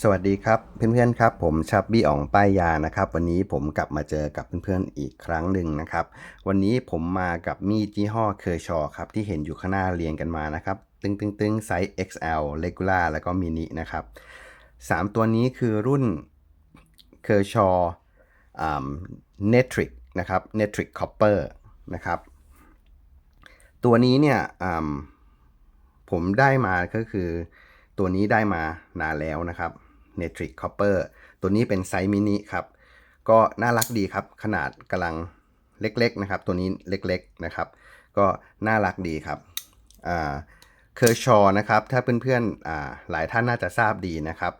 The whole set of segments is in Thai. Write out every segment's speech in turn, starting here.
สวัสดีครับเพื่อนๆครับผมชับบี้อ่องป้ายยานะครับวันนี้ผมกลับมาเจอกับเพื่อนๆอีกครั้งหนึ่งนะครับ วันนี้ผมมากับมีดยี่ห้อเคอร์ชอครับที่เห็นอยู่ข้างหน้าเรียงกันมานะครับตึงตึงตึงไซส์ XL Regular แล้วก็มินินะครับสามตัวนี้คือรุ่นเคอร์ชอเนทริกนะครับเนทริกคอปเปอร์นะครับตัวนี้เนี่ยผมได้มาก็คือ ตัวนี้ได้มานานแล้วนะครับ n e t r i c Copper ตัวนี้เป็นไซส์มินิครับ ก็น่ารักดีครับ ขนาดกำลังเล็กๆนะครับ ตัวนี้เล็กๆนะครับ ก็น่ารักดีครับเคอร์ชอนะครับ ถ้าเพื่อนๆอ่าหลายท่านน่าจะทราบดีนะครับ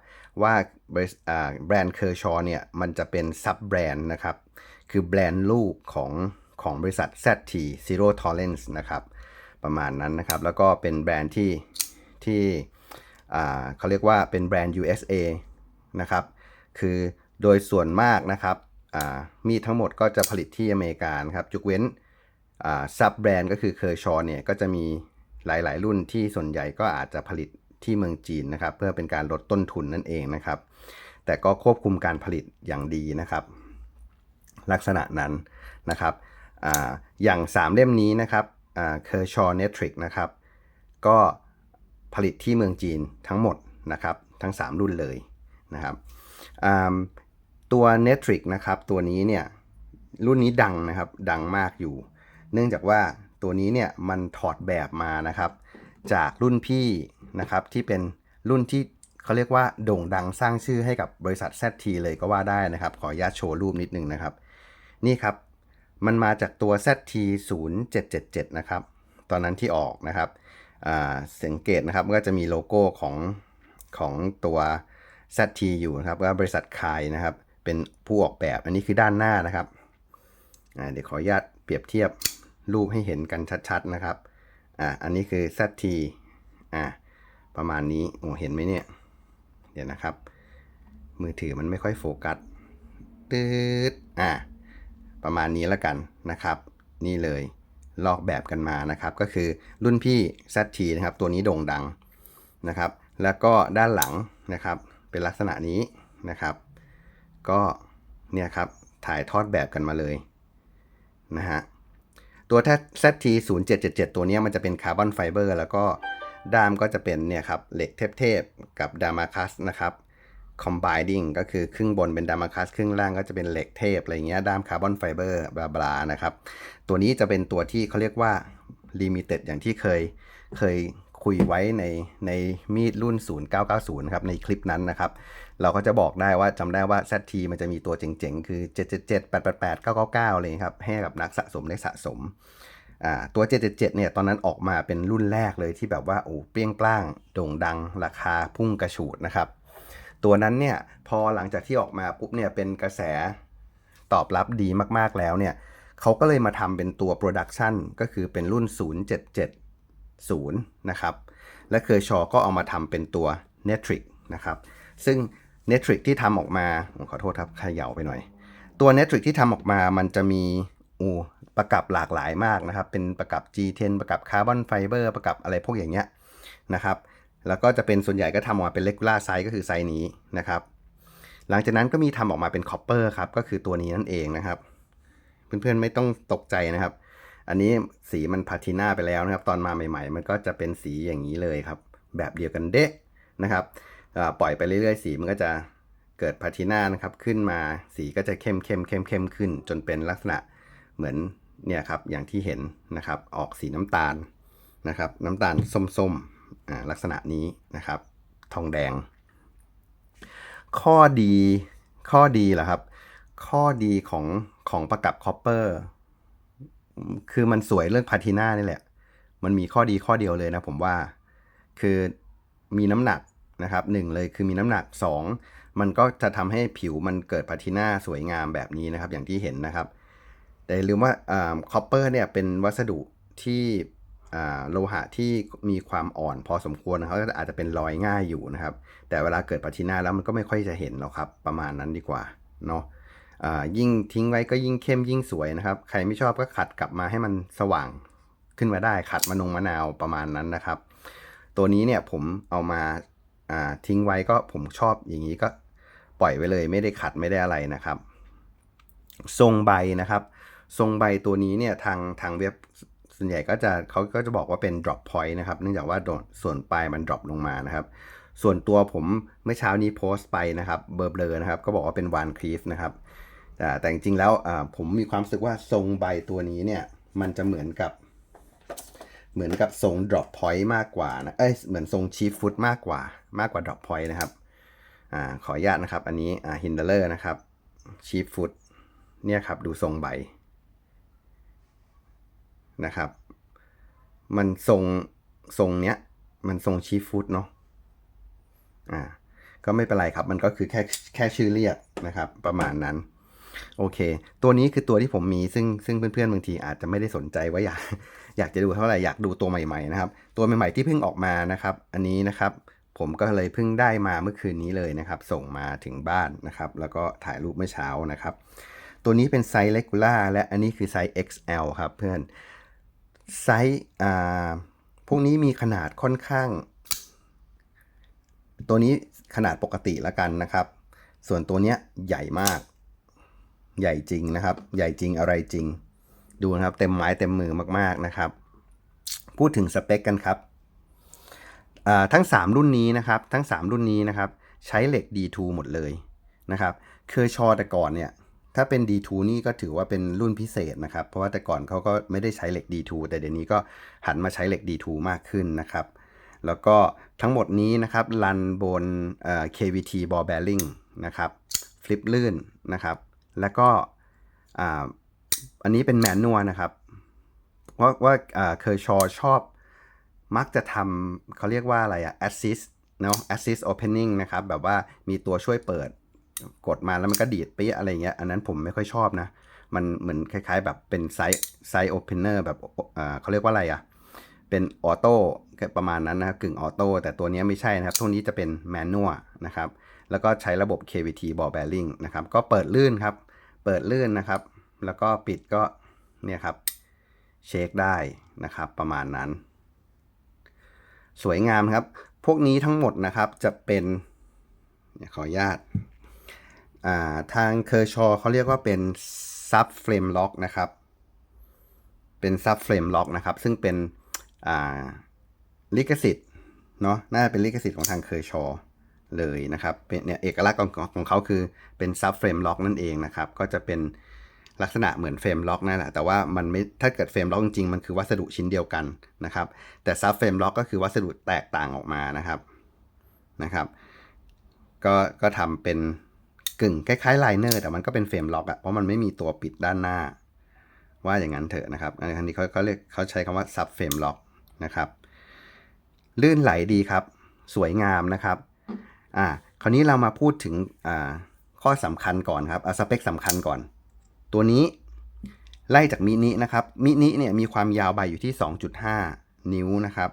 ว่าบริษอ่าแบรนด์เคอร์ชอเนี่ย มันจะเป็นซับแบรนด์นะครับ คือแบรนด์ลูกของของบริษัท ZT Zero Tolerance นะครับ ประมาณนั้นนะครับ แล้วก็เป็นแบรนด์ที่ที่ เขาเรียกว่าเป็นแบรนด์ USA นะครับ คือโดยส่วนมากนะครับมีดทั้งหมดก็จะผลิตที่อเมริกานครับยกเว้นซับแบรนด์ก็คือเคอร์ชอเนี่ยก็จะมีหลาย ๆ รุ่นที่ส่วนใหญ่ก็อาจจะผลิตที่เมืองจีนนะครับ เพื่อเป็นการลดต้นทุนนั่นเองนะครับ แต่ก็ควบคุมการผลิตอย่างดีนะครับ ลักษณะนั้นนะครับออย่าง 3 เล่มนี้นะครับเคอร์ชอเนทริกนะครับ ก็ ผลิตที่เมืองจีนทั้งหมดนะครับทั้ง 3 รุ่นเลยนะครับตัว n e t r i c นะครับตัวนี้เนี่ยรุ่นนี้ดังนะครับดังมากอยู่ เนื่องจากว่าตัวนี้เนี่ยมันถอดแบบมานะครับ จากรุ่นพี่นะครับที่เป็นรุ่นที่เขาเรียกว่าโด่งดังสร้างชื่อให้กับบริษัท ZT เลยก็ว่าได้นะครับ ขออนุญาตโชว์รูปนิดนึงนะครับ นี่ครับมันมาจากตัว ZT 0777นะครับตอนนั้นที่ออกนะครับ สังเกตนะครับก็จะมีโลโก้ของของตัว ZT อยู่นะครับว่าบริษัทคายนะครับ เป็นผู้ออกแบบอันนี้คือด้านหน้านะครับเดี๋ยวขออนุญาตเปรียบเทียบรูปให้เห็นกันชัดๆนะครับอ่าอันนี้คือ ZT อ่าประมาณนี้โอ้เห็นไหมเนี่ย เดี๋ยวนะครับ มือถือมันไม่ค่อยโฟกัสตืดอ่าประมาณนี้แล้วกันนะครับ นี่เลย ลอกแบบกันมานะครับ ก็คือรุ่นพี่ ZT นะครับ ตัวนี้โด่งดังนะครับ แล้วก็ด้านหลังนะครับ เป็นลักษณะนี้นะครับ ก็เนี่ยครับถ่ายทอดแบบกันมาเลยนะฮะตัว ZT 0777ตัวนี้มันจะเป็นคาร์บอนไฟเบอร์แล้วก็ด้ามก็จะเป็นเนี่ยครับเหล็กเทพๆกับดามาคัสนะครับ combining ก็คือครึ่งบนเป็นดามาคัสครึ่งล่างก็จะเป็นเหล็กเทพอะไรเงี้ยด้ามคาร์บอนไฟเบอร์บลาบลานะครับ ตัวนี้จะเป็นตัวที่เขาเรียกว่า limited อย่างที่เคยเคยคุยไว้ในในมีดรุ่น 0990นะครับ ในคลิปนั้นนะครับ เราก็จะบอกได้ว่าจำได้ว่า ZT มันจะมีตัวเจ๋งๆ คือ 777 888 999 เลยครับ ให้กับนักสะสมได้สะสมตัว 777 เนี่ย ตอนนั้นออกมาเป็นรุ่นแรกเลยที่แบบว่า โอ้เปรี้ยงปร้าง โด่งดัง ราคาพุ่งกระฉูดนะครับ ตัวนั้นเนี่ยพอหลังจากที่ออกมาปุ๊บเนี่ยเป็นกระแสตอบรับดีมากๆแล้วเนี่ยเขาก็เลยมาทำเป็นตัวโปรดักชันก็คือเป็นรุ่น 0770 นะครับ และเคอร์ชอก็เอามาทำเป็นตัว n e t r i c นะครับ ซึ่ง n e t r i c ที่ทำออกมาผมขอโทษครับขย่าไปหน่อย ตัว n e t r i c ที่ทำออกมามันจะมีอูประกับหลากหลายมากนะครับ เป็นประกับ G10 ประกับคาร์บอนไฟเบอร์ประกับอะไรพวกอย่างเงี้ยนะครับ แล้วก็จะเป็นส่วนใหญ่ก็ทำออกมาเป็น regular size ก็คือไซส์นี้นะครับ หลังจากนั้นก็มีทำออกมาเป็น copper ครับ ก็คือตัวนี้นั่นเองนะครับ เพื่อนๆไม่ต้องตกใจนะครับ อันนี้สีมันพาทิน่าไปแล้วนะครับ ตอนมาใหม่ ๆ มันก็จะเป็นสีอย่างนี้เลยครับ แบบเดียวกันเดะนะครับปล่อยไปเรื่อยๆ สีมันก็จะเกิดพาทิน่านะครับขึ้นมาสีก็จะเข้มเข้มเข้มเข้มขึ้น จนเป็นลักษณะเหมือนเนี่ยครับอย่างที่เห็นนะครับออกสีน้ำตาลนะครับน้ำตาลส้มๆ ลักษณะนี้นะครับ ทองแดง ข้อดีข้อดีเหรอครับ ข้อดีของของประกับคอปเปอร์คือมันสวยเรื่องพาทิน่านี่แหละ มันมีข้อดีข้อเดียวเลยนะผมว่า คือมีน้ำหนักนะครับหนึ่งเลยคือมีน้ำหนักสองมันก็จะทำให้ผิวมันเกิดพาทิน่าสวยงามแบบนี้นะครับ อย่างที่เห็นนะครับ แต่ลืมว่าคอปเปอร์เนี่ยเป็นวัสดุที่ โลหะที่มีความอ่อนพอสมควรนะครับอาจจะเป็นรอยง่ายอยู่นะครับ แต่เวลาเกิดพาทินาแล้วมันก็ไม่ค่อยจะเห็นหรอกครับ ประมาณนั้นดีกว่าเนาะยิ่งทิ้งไว้ก็ยิ่งเข้มยิ่งสวยนะครับ ใครไม่ชอบก็ขัดกลับมาให้มันสว่างขึ้นมาได้ขัดมะนงมะนาวประมาณนั้นนะครับ ตัวนี้เนี่ยผมเอามาาทิ้งไว้ก็ผมชอบอย่างนี้ก็ปล่อยไว้เลยไม่ได้ขัดไม่ได้อะไรนะครับ ทรงใบนะครับ ทรงใบตัวนี้เนี่ยทางทางเว็บ ส่วนใหญ่ก็จะเขาก็จะบอกว่าเป็น drop point นะครับ เนื่องจากว่าโดส่วนปลายมัน drop ลงมานะครับ ส่วนตัวผมเมื่อเช้านี้โพสต์ไปนะครับ เบอร์เบลอนะครับ ก็บอกว่าเป็นวานครีฟนะครับแต่แต่จริงๆแล้วผมมีความรู้สึกว่าทรงใบตัวนี้เนี่ย มันจะเหมือนกับ เหมือนกับทรง drop point มากกว่านะ เอ้ย เหมือนทรง chief foot มากกว่า มากกว่า drop point นะครับอขออนุญาตนะครับ อันนี้อ่า hinderer นะครับ chief foot เนี่ยครับ ดูทรงใบ นะครับ มันทรงทรงเนี้ย มันทรง chief foot เนาะอ่าก็ไม่เป็นไรครับ มันก็คือแค่แค่ชื่อเรียกนะครับ ประมาณนั้น โอเค ตัวนี้คือตัวที่ผมมีซึ่งซึ่งเพื่อนๆบางทีอาจจะไม่ได้สนใจว่าอยากอยากจะดูเท่าไหร่อยากดูตัวใหม่ๆนะครับ ตัวใหม่ๆที่เพิ่งออกมานะครับ อันนี้นะครับ ผมก็เลยเพิ่งได้มาเมื่อคืนนี้เลยนะครับ ส่งมาถึงบ้านนะครับ แล้วก็ถ่ายรูปเมื่อเช้านะครับ ตัวนี้เป็นไซส์เลกูล่าและอันนี้คือไซส์ XL ครับเพื่อน ไซส์อ่าพวกนี้มีขนาดค่อนข้าง ตัวนี้ขนาดปกติแล้วกันนะครับ ส่วนตัวเนี้ยใหญ่มาก ใหญ่จริงนะครับ ใหญ่จริงอะไรจริง ดูนะครับ เต็มไม้เต็มมือมากๆนะครับ พูดถึงสเปคกันครับทั้ง 3 รุ่นนี้นะครับ ทั้ง 3 รุ่นนี้นะครับ ใช้เหล็ก D2 หมดเลยนะครับ เคอร์ชอแต่ก่อนเนี่ย ถ้าเป็น D2 นี่ก็ถือว่าเป็นรุ่นพิเศษนะครับ เพราะว่าแต่ก่อนเขาก็ไม่ได้ใช้เหล็ก D2 แต่เดี๋ยวนี้ก็หันมาใช้เหล็ก D2 มากขึ้นนะครับ แล้วก็ทั้งหมดนี้นะครับรันบนเอ่อ KVT ball bearing นะครับฟลิปลื่นนะครับ แล้วก็อ,อันนี้เป็นแมนนวลนะครับเพราว่าเคยชอชอบมักจะทำเขาเรียกว่าอะไรอะ assist เนาะ assist opening นะครับ แบบว่ามีตัวช่วยเปิด กดมาแล้วมันก็ดีดไปะอะไรเงี้ย อันนั้นผมไม่ค่อยชอบนะ มันเหมือนคล้าย ๆ แบบเป็นไซส์ไซส์โอเพนเนอร์แบบเขาเรียกว่าอะไรอะเป็นออโต้ประมาณนั้นนะครับกึ่งออโต้แต่ตัวนี้ไม่ใช่นะครับตัวนี้จะเป็นแมนนวลนะครับ แล้วก็ใช้ระบบ KVT ball bearing นะครับ ก็เปิดลื่นครับ เปิดลื่นนะครับ แล้วก็ปิดก็เนี่ยครับเช็คได้นะครับประมาณนั้น สวยงามครับ พวกนี้ทั้งหมดนะครับจะเป็นขออนุญาต ทางเคอร์ชอเขาเรียกว่าเป็นซับเฟรมล็อกนะครับ เป็นซับเฟรมล็อกนะครับ ซึ่งเป็นลิขสิทธิ์เนาะน่าจะเป็นลิขสิทธิ์ของทางเคอร์ชอเลยนะครับเป็นเนี่ยเอกลักษณ์ของของของเขาคือเป็นซับเฟรมล็อกนั่นเองนะครับ ก็จะเป็นลักษณะเหมือนเฟรมล็อกนั่นแหละ แต่ว่ามันไม่ ถ้าเกิดเฟรมล็อกจริงๆ มันคือวัสดุชิ้นเดียวกันนะครับ แต่ซับเฟรมล็อกก็คือวัสดุแตกต่างออกมานะครับ นะครับ ก็ ก็ทำเป็น กึ่งคล้ายๆไลเนอร์แต่มันก็เป็นเฟรมล็อกอะเพราะมันไม่มีตัวปิดด้านหน้า ว่าอย่างนั้นเถอะนะครับอันนี้เขาเขาเรียกเขาใช้คำว่าซับเฟรมล็อกนะครับลื่นไหลดีครับ สวยงามนะครับอ่าคราวนี้เรามาพูดถึงอ่าข้อสำคัญก่อนครับเอาสเปคสำคัญก่อน ตัวนี้ไล่จากมินินะครับมินิเนี่ยมีความยาวใบอยู่ที่ 2.5 นิ้วนะครับ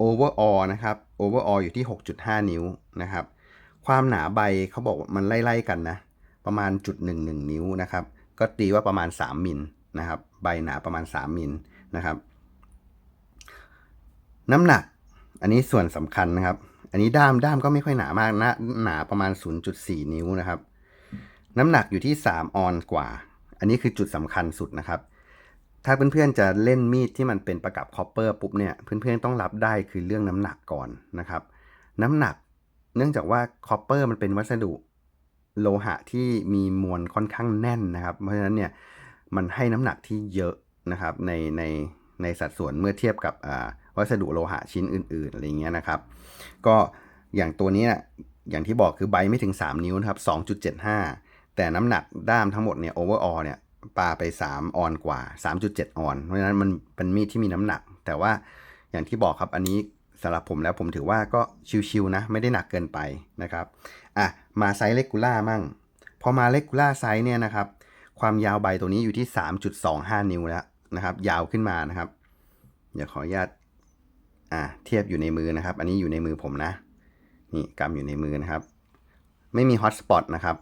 overall นะครับ overall อยู่ที่ 6.5 นิ้วนะครับ ความหนาใบเขาบอกมันไล่ๆกันนะ ประมาณจุดหนึ่งหนึ่งนิ้วนะครับ ก็ตีว่าประมาณ 3มิลนะครับ ใบหนาประมาณ 3มิลนะครับ น้ำหนัก อันนี้ส่วนสำคัญนะครับ อันนี้ด้ามด้ามก็ไม่ค่อยหนามากนะหนาประมาณ 0.4 นิ้วนะครับ น้ำหนักอยู่ที่ 3 ออนซ์กว่า อันนี้คือจุดสำคัญสุดนะครับ ถ้าเพื่อนๆจะเล่นมีดที่มันเป็นประกับคอปเปอร์ปุ๊บเนี่ย เพื่อนๆต้องรับได้คือเรื่องน้ำหนักก่อนนะครับ น้ำหนัก เนื่องจากว่าคอปเปอร์มันเป็นวัสดุโลหะที่มีมวลค่อนข้างแน่นนะครับ เพราะฉะนั้นเนี่ยมันให้น้ำหนักที่เยอะนะครับในในในสัดส่วนเมื่อเทียบกับวัสดุโลหะชิ้นอื่น ๆ อะไรเงี้ยนะครับ ก็อย่างตัวนี้นะอย่างที่บอกคือใบไม่ถึง 3 นิ้วนะครับ 2.75 แต่น้ำหนักด้ามทั้งหมดเนี่ยโอเวอร์ออเนี่ยปาไป 3 ออนกว่า 3.7 ออน เพราะฉะนั้นมันเป็นมีดที่มีน้ำหนัก แต่ว่าอย่างที่บอกครับอันนี้ สำหรับผมแล้วผมถือว่าก็ชิวๆนะ ไม่ได้หนักเกินไปนะครับอะมาไซส์เลกูล่ามั่ง พอมาเลกูล่าไซส์เนี่ยนะครับ ความยาวใบตัวนี้อยู่ที่ 3.25 นิ้วแล้วนะครับ ยาวขึ้นมานะครับเดี๋ยวขออนุญาตอะเทียบอยู่ในมือนะครับ อันนี้อยู่ในมือผมนะ นี่กำอยู่ในมือนะครับ ไม่มีฮอตสปอตนะครับ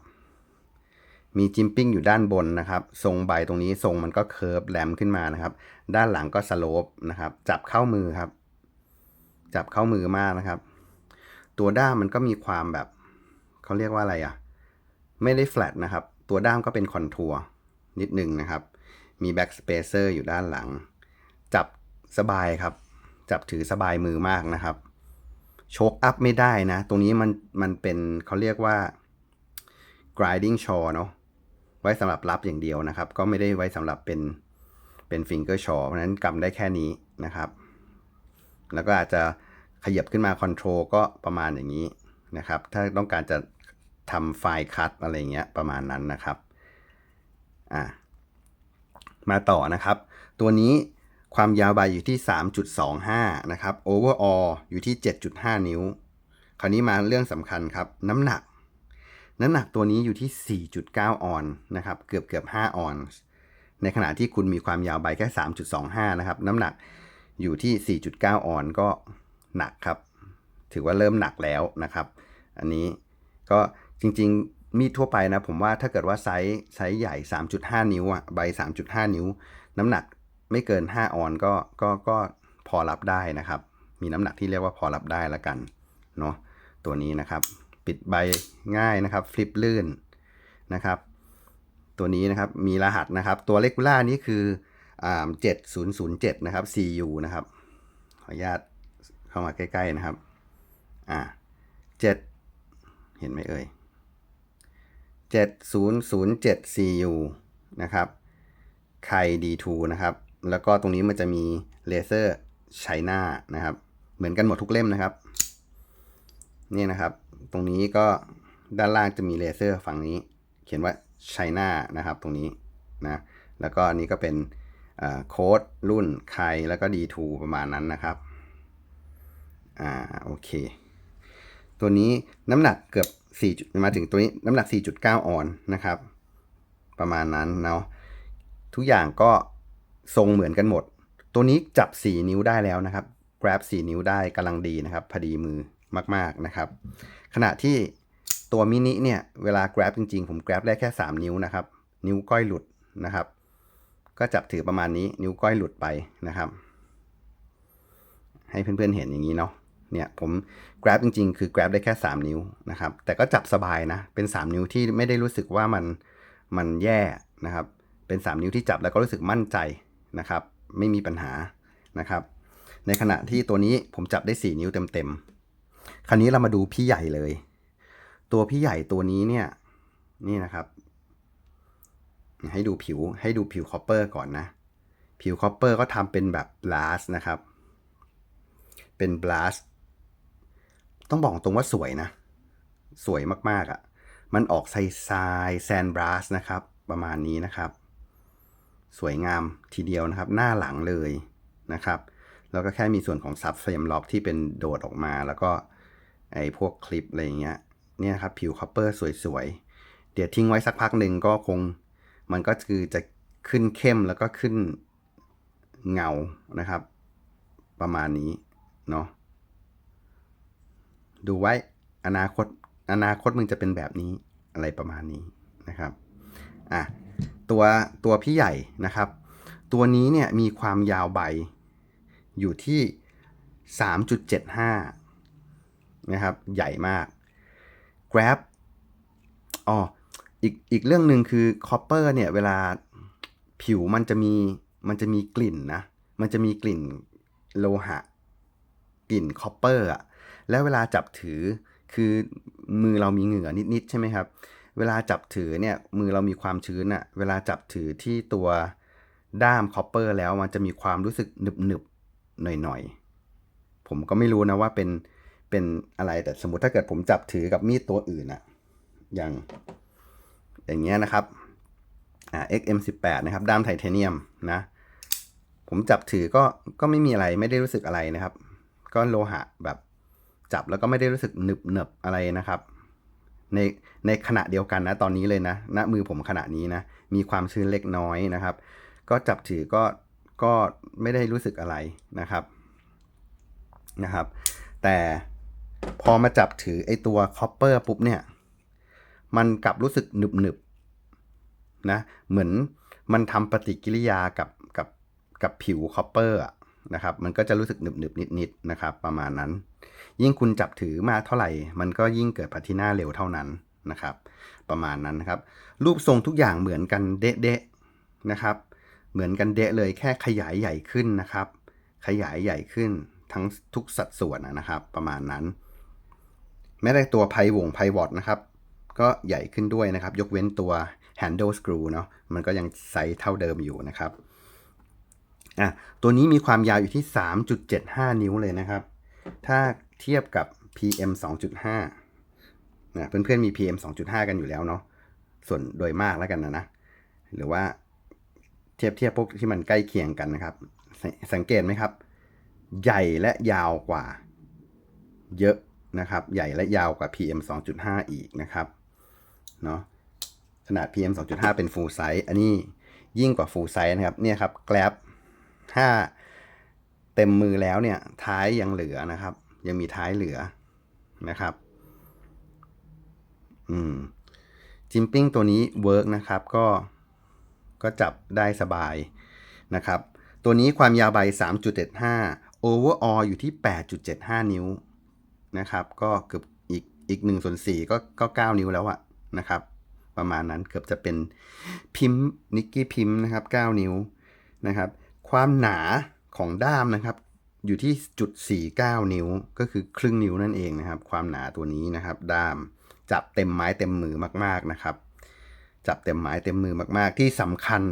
มีจิมปิ้งอยู่ด้านบนนะครับ ทรงใบตรงนี้ทรงมันก็เคิร์ฟแหลมขึ้นมานะครับ ด้านหลังก็สโลปนะครับ จับเข้ามือครับ จับเข้ามือมากนะครับ ตัวด้ามมันก็มีความแบบเขาเรียกว่าอะไรอะ่ะ ไม่ได้ flat นะครับ ตัวด้ามก็เป็นคอนทัวร์นิดนึงนะครับ มี back spacer อยู่ด้านหลัง จับสบายครับ จับถือสบายมือมากนะครับโชกอัพไม่ได้นะ ตรงนี้มันมันเป็นเขาเรียกว่า grinding shaw เนาะไว้สำหรับรับอย่างเดียวนะครับ ก็ไม่ได้ไว้สำหรับเป็นเป็น finger shaw เพราะฉะนั้นกำได้แค่นี้นะครับ แล้วก็อาจจะ ขยับขึ้นมา control ก็ประมาณอย่างนี้นะครับ ถ้าต้องการจะทำไฟล์คัตอะไรเงี้ยประมาณนั้นนะครับอะมาต่อนะครับ ตัวนี้ความยาวใบอยู่ที่ 3.25 นะครับ overall อยู่ที่ 7.5 นิ้ว คราวนี้มาเรื่องสำคัญครับ น้ำหนัก น้ำหนักตัวนี้อยู่ที่ 4.9 ออนนะครับ เกือบเกือบ5ออน ในขณะที่คุณมีความยาวใบแค่ 3.25 นะครับ น้ำหนักอยู่ที่ 4.9 ออนก็ หนักครับ ถือว่าเริ่มหนักแล้วนะครับ อันนี้ก็จริงๆ มีดทั่วไปนะ ผมว่าถ้าเกิดว่าไซส์ไซส์ใหญ่ 3.5 นิ้วอะใบ 3.5 นิ้ว น้ำหนักไม่เกิน 5 ออนก็ก็ก็พอรับได้นะครับ มีน้ำหนักที่เรียกว่าพอรับได้ละกันเนาะตัวนี้นะครับ ปิดใบง่ายนะครับ ฟลิปลื่นนะครับ ตัวนี้นะครับมีรหัสนะครับ ตัวเลกูล่านี้คืออ่า7007นะครับ CU นะครับขออนุญาต เข้ามาใกล้ๆนะครับ อ่า7เห็นไหมเอ่ย7007 CU นย์ศูนย์เจ็ดซีูนะครับไค D2 นะครับ แล้วก็ตรงนี้มันจะมีเลเซอร์ไชน่านะครับ เหมือนกันหมดทุกเล่มนะครับ นี่นะครับ ตรงนี้ก็ด้านล่างจะมีเลเซอร์ฝั่งนี้ เขียนว่าไชน่านะครับ ตรงนี้นะ แล้วก็อันนี้ก็เป็นโค้ดรุ่นไคแล้วก็ D2 ประมาณนั้นนะครับ อ่าโอเค ตัวนี้น้ำหนักเกือบ4จุดมาถึงตัวนี้น้ำหนัก 4.9 ออนนะครับ ประมาณนั้นเนาะทุกอย่างก็ทรงเหมือนกันหมด ตัวนี้จับ 4 นิ้วได้แล้วนะครับ grab 4 นิ้วได้กำลังดีนะครับ พอดีมือมากๆนะครับ ขณะที่ตัวมินิเนี่ย เวลา grab จริงๆ ผม grab ได้แค่ 3 นิ้วนะครับ นิ้วก้อยหลุดนะครับ ก็จับถือประมาณนี้นิ้วก้อยหลุดไปนะครับ ให้เพื่อนๆเห็นอย่างนี้เนาะ เนี่ยผม grab จริง ๆ คือ grab ได้แค่ 3 นิ้วนะครับ แต่ก็จับสบายนะ เป็น 3 นิ้วที่ไม่ได้รู้สึกว่ามันมันแย่นะครับ เป็น 3 นิ้วที่จับแล้วก็รู้สึกมั่นใจนะครับ ไม่มีปัญหานะครับ ในขณะที่ตัวนี้ผมจับได้ 4 นิ้วเต็มๆ คราวนี้เรามาดูพี่ใหญ่เลย ตัวพี่ใหญ่ตัวนี้เนี่ยนี่นะครับให้ดูผิวให้ดูผิวคอปเปอร์ก่อนนะ ผิวคอปเปอร์ก็ทำเป็นแบบบลัสนะครับ เป็นบลัส ต้องบอกตรงว่าสวยนะ สวยมากๆอะ่ะ มันออกไซไซแซนบลัสนะครับ ประมาณนี้นะครับ สวยงามทีเดียวนะครับ หน้าหลังเลยนะครับ แล้วก็แค่มีส่วนของซับเฟรมล็อกที่เป็นโดดออกมา แล้วก็ไอ้พวกคลิปอะไรเงี้ย เนี่ยครับผิวคอปเปอร์สวยๆ เดี๋ยวทิ้งไว้สักพักหนึ่งก็คง มันก็คือจะขึ้นเข้มแล้วก็ขึ้นเงานะครับ ประมาณนี้เนาะ ดูไว้อนาคตอนาคตมึงจะเป็นแบบนี้อะไรประมาณนี้นะครับอะตัวตัวพี่ใหญ่นะครับ ตัวนี้เนี่ยมีความยาวใบอยู่ที่ 3.75 นะครับ ใหญ่มาก Grab อ๋ออีกอีกเรื่องหนึ่งคือ Copper เนี่ย เวลาผิวมันจะมีมันจะมีกลิ่นนะ มันจะมีกลิ่นโลหะ กลิ่นคอปเปอร์อะ แล้วเวลาจับถือคือมือเรามีเหงื่อนิดๆใช่ไหมครับ เวลาจับถือเนี่ยมือเรามีความชื้นอะเวลาจับถือที่ตัวด้ามคอปเปอร์แล้วมันจะมีความรู้สึกหนึบๆหน่อยๆ ผมก็ไม่รู้นะว่าเป็นเป็นอะไรแต่สมมติถ้าเกิดผมจับถือกับมีดตัวอื่นอะอย่างอย่างเงี้ยนะครับอ่า XM18 นะครับด้ามไทเทเนียมนะผมจับถือก็ก็ไม่มีอะไรไม่ได้รู้สึกอะไรนะครับ ก็โลหะแบบ จับแล้วก็ไม่ได้รู้สึกหนึบหนึบอะไรนะครับ ในในขณะเดียวกันนะตอนนี้เลยนะณมือผมขณะนี้นะ มีความชื้นเล็กน้อยนะครับ ก็จับถือก็ก็ไม่ได้รู้สึกอะไรนะครับนะครับ แต่พอมาจับถือไอตัวคอปเปอร์ปุ๊บเนี่ย มันกลับรู้สึกหนึบหนึบนะ เหมือนมันทำปฏิกิริยากับกับกับผิวคอปเปอร์ นะครับ มันก็จะรู้สึกหนึบหนึบนิดนิดๆนะครับ ประมาณนั้น ยิ่งคุณจับถือมากเท่าไหร่ มันก็ยิ่งเกิดพัทิน่าเร็วเท่านั้นนะครับ ประมาณนั้นนะครับ รูปทรงทุกอย่างเหมือนกันเดะๆนะครับ เหมือนกันเดะเลยแค่ขยายใหญ่ขึ้นนะครับ ขยายใหญ่ขึ้นทั้งทุกสัดส่วนนะครับ ประมาณนั้น แม้แต่ตัวไพวงไพวอตนะครับ ก็ใหญ่ขึ้นด้วยนะครับ ยกเว้นตัว handle screw เนาะมันก็ยังไซส์เท่าเดิมอยู่นะครับ อะตัวนี้มีความยาวอยู่ที่ 3.75 นิ้วเลยนะครับ ถ้าเทียบกับ PM 2.5นะเพื่อนๆมี PM 2.5 กันอยู่แล้วเนาะส่วนโดยมากแล้วกันนะนะหรือว่าเทียบเทียบพวกที่มันใกล้เคียงกันนะครับสสังเกตไหมครับ ใหญ่และยาวกว่า เยอะนะครับ ใหญ่และยาวกว่า PM 2.5 อีกนะครับเนาะขนาด PM 2.5 เป็น full size อันนี้ยิ่งกว่า full size นะครับ เนี่ยครับ Grab ถ้าเต็มมือแล้วเนี่ยท้ายยังเหลือนะครับ ยังมีท้ายเหลือนะครับ อืมจิมปิ้งตัวนี้เวิร์กนะครับก็ก็จับได้สบายนะครับ ตัวนี้ความยาวใบ 3.75 overall อยู่ที่ 8.75 นิ้วนะครับ ก็เกือบอีกอีก1ส่วน4ก็ก็ 9 นิ้วแล้วอะนะครับ ประมาณนั้นเกือบจะเป็นพิมพ์นิกกี้พิมพ์นะครับ 9 นิ้วนะครับ ความหนาของด้ามนะครับ อยู่ที่จุด49 นิ้วก็คือครึ่งนิ้วนั่นเองนะครับ ความหนาตัวนี้นะครับ ด้ามจับเต็มไม้เต็มมือมาก ๆนะครับ จับเต็มไม้เต็มมือมาก ๆ ที่สำคัญ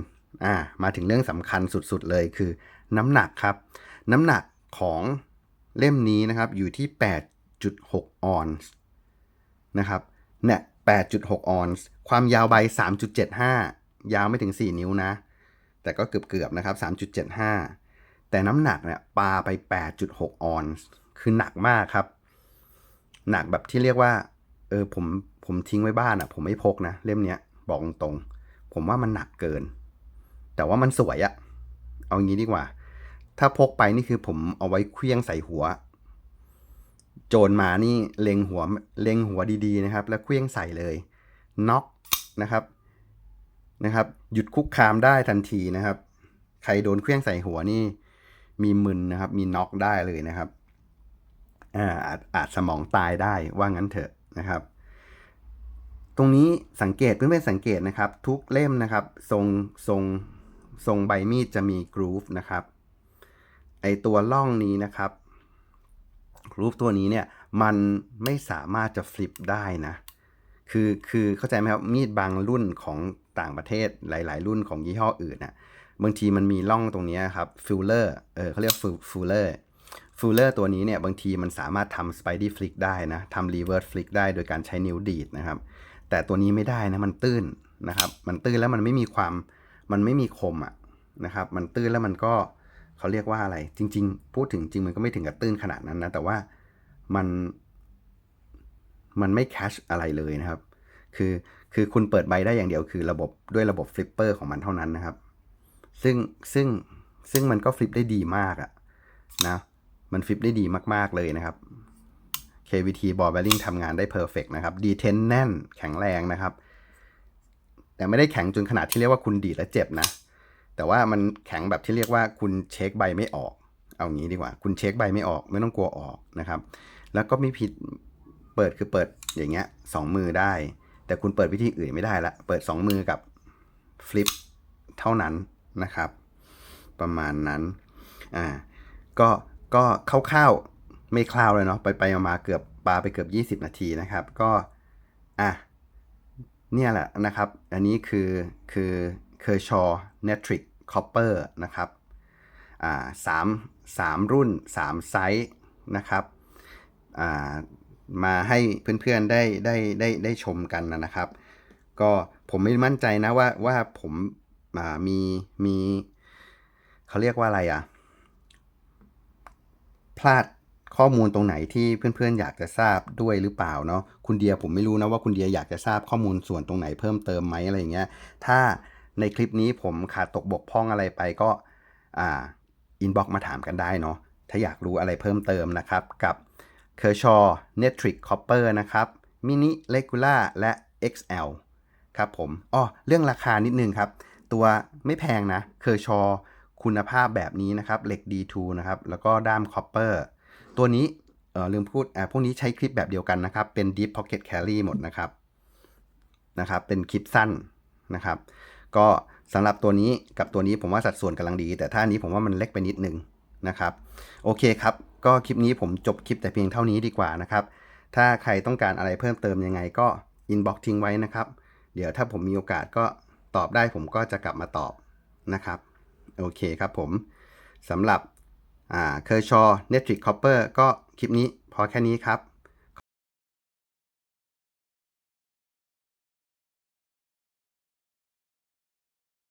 อ่ามาถึงเรื่องสำคัญสุดๆเลยคือ น้ำหนักครับ น้ำหนักของเล่มนี้นะครับอยู่ที่ 8.6 ออนซ์นะครับเนี่ย8.6 ออนซ์ ความยาวใบ 3.75 ยาวไม่ถึง 4 นิ้วนะ แต่ก็เกือบๆนะครับ 3.75 แต่น้ำหนักเนี่ยปาไป 8.6 ออนซ์คือหนักมากครับ หนักแบบที่เรียกว่า เออผมผมทิ้งไว้บ้านอะ่ะ ผมไม่พกนะ เล่มเนี้ยบอกตรงๆ ผมว่ามันหนักเกิน แต่ว่ามันสวยอะเอางี้ดีกว่า ถ้าพกไปนี่คือผมเอาไว้เคลี้ยงใส่หัว โจรมานี่เล็งหัวเล็งหัวดีๆนะครับ แล้วเคลี้ยงใส่เลยน็อกนะครับ นะครับ หยุดคุกคามได้ทันทีนะครับ ใครโดนเคลี้ยงใส่หัวนี่ มีมึนนะครับ มีน็อกได้เลยนะครับอ่าอาจอาจสมองตายได้ว่างั้นเถอะนะครับ ตรงนี้สังเกตเพื่อนๆสังเกตนะครับ ทุกเล่มนะครับทรงทรงทรงใบมีดจะมีกรูฟนะครับไอตัวล่องนี้นะครับกรูฟตัวนี้เนี่ยมันไม่สามารถจะฟลิปได้นะ คือคือเข้าใจไหมครับมีดบางรุ่นของ ต่างประเทศหลาย ๆ รุ่นของยี่ห้ออื่นน่ะบางทีมันมีร่องตรงนี้ครับฟิลเลอร์เออเขาเรียกฟิลเลอร์ฟูลเลอร์ตัวนี้เนี่ยบางทีมันสามารถทำ Spidey Flick ได้นะทำ Reverse Flick ได้โดยการใช้นิ้วดีดนะครับ แต่ตัวนี้ไม่ได้นะมันตื้นนะครับ มันตื้นแล้วมันไม่มีความมันไม่มีคมอะนะครับ มันตื้นแล้วมันก็เขาเรียกว่าอะไร จริง ๆ พูดถึงจริงมันก็ไม่ถึงกับตื้นขนาดนั้นนะแต่ว่ามันมันไม่แคชอะไรเลยนะครับ คือ คือคุณเปิดใบได้อย่างเดียวคือระบบด้วยระบบฟลิปเปอร์ของมันเท่านั้นนะครับ ซึ่งซึ่งซึ่งมันก็ฟลิปได้ดีมากอะนะมันฟลิปได้ดีมากๆเลยนะครับ KVT ball bearing ทำงานได้เพอร์เฟกนะครับดีเทนแน่นแข็งแรงนะครับ แต่ไม่ได้แข็งจนขนาดที่เรียกว่าคุณดีดและเจ็บนะ แต่ว่ามันแข็งแบบที่เรียกว่าคุณเช็คใบไม่ออก เอางี้ดีกว่า คุณเช็คใบไม่ออกไม่ต้องกลัวออกนะครับ แล้วก็ไม่ผิดเปิดคือเปิดอย่างเงี้ยสองมือได้ แต่คุณเปิดวิธีอื่นไม่ได้ละ เปิดสองมือกับฟลิปเท่านั้นนะครับ ประมาณนั้น อ่า ก็ ก็คร่าวๆไม่คร่าวเลยเนาะ ไปไปมาเกือบปาไปเกือบ 20 นาทีนะครับ ก็ อะ เนี่ยแหละนะครับ อันนี้คือ คือเคอร์ชอ Netric Copper นะครับ อ่าสามสามรุ่นสามไซส์นะครับ อ่า มาให้เพื่อนๆได้ได้ได้ได้ชมกันนะครับ ก็ผมไม่มั่นใจนะว่าว่าผมามีมีเขาเรียกว่าอะไรอะ พลาดข้อมูลตรงไหนที่เพื่อนๆ อยากจะทราบด้วยหรือเปล่าเนาะคุณเดียผมไม่รู้นะว่าคุณเดียอยากจะทราบข้อมูลส่วนตรงไหนเพิ่มเติมไหมอะไรอย่างเงี้ย ถ้าในคลิปนี้ผมขาดตกบกพร่องอะไรไปก็อ่าอินบ็อกมาถามกันได้เนาะถ้าอยากรู้อะไรเพิ่มเติมนะครับกับ k e r s h a w Netric Copper นะครับ Mini Regular และ XL ครับผมอ๋อเรื่องราคานิดนึงครับ ตัวไม่แพงนะ k e r s h a w คุณภาพแบบนี้นะครับ เหล็ก D2 นะครับ แล้วก็ด้ามคอปเปอร์ตัวนี้เออลืมพูดอ่าพวกนี้ใช้คลิปแบบเดียวกันนะครับ เป็น Deep Pocket Carry หมดนะครับนะครับ เป็นคลิปสั้นนะครับ ก็สำหรับตัวนี้กับตัวนี้ผมว่าสัดส่วนกำลังดี แต่ถ้าอันนี้ผมว่ามันเล็กไปนิดนึงนะครับ โอเคครับ ก็คลิปนี้ผมจบคลิปแต่เพียงเท่านี้ดีกว่านะครับ ถ้าใครต้องการอะไรเพิ่มเติมยังไงก็อินบ็อกทิ้งไว้นะครับ เดี๋ยวถ้าผมมีโอกาสก็ตอบได้ผมก็จะกลับมาตอบนะครับ โอเคครับผมสำหรับอ่าเคอร์ชอเนตริกคอปเปอร์ก็คลิปนี้พอแค่นี้ครับ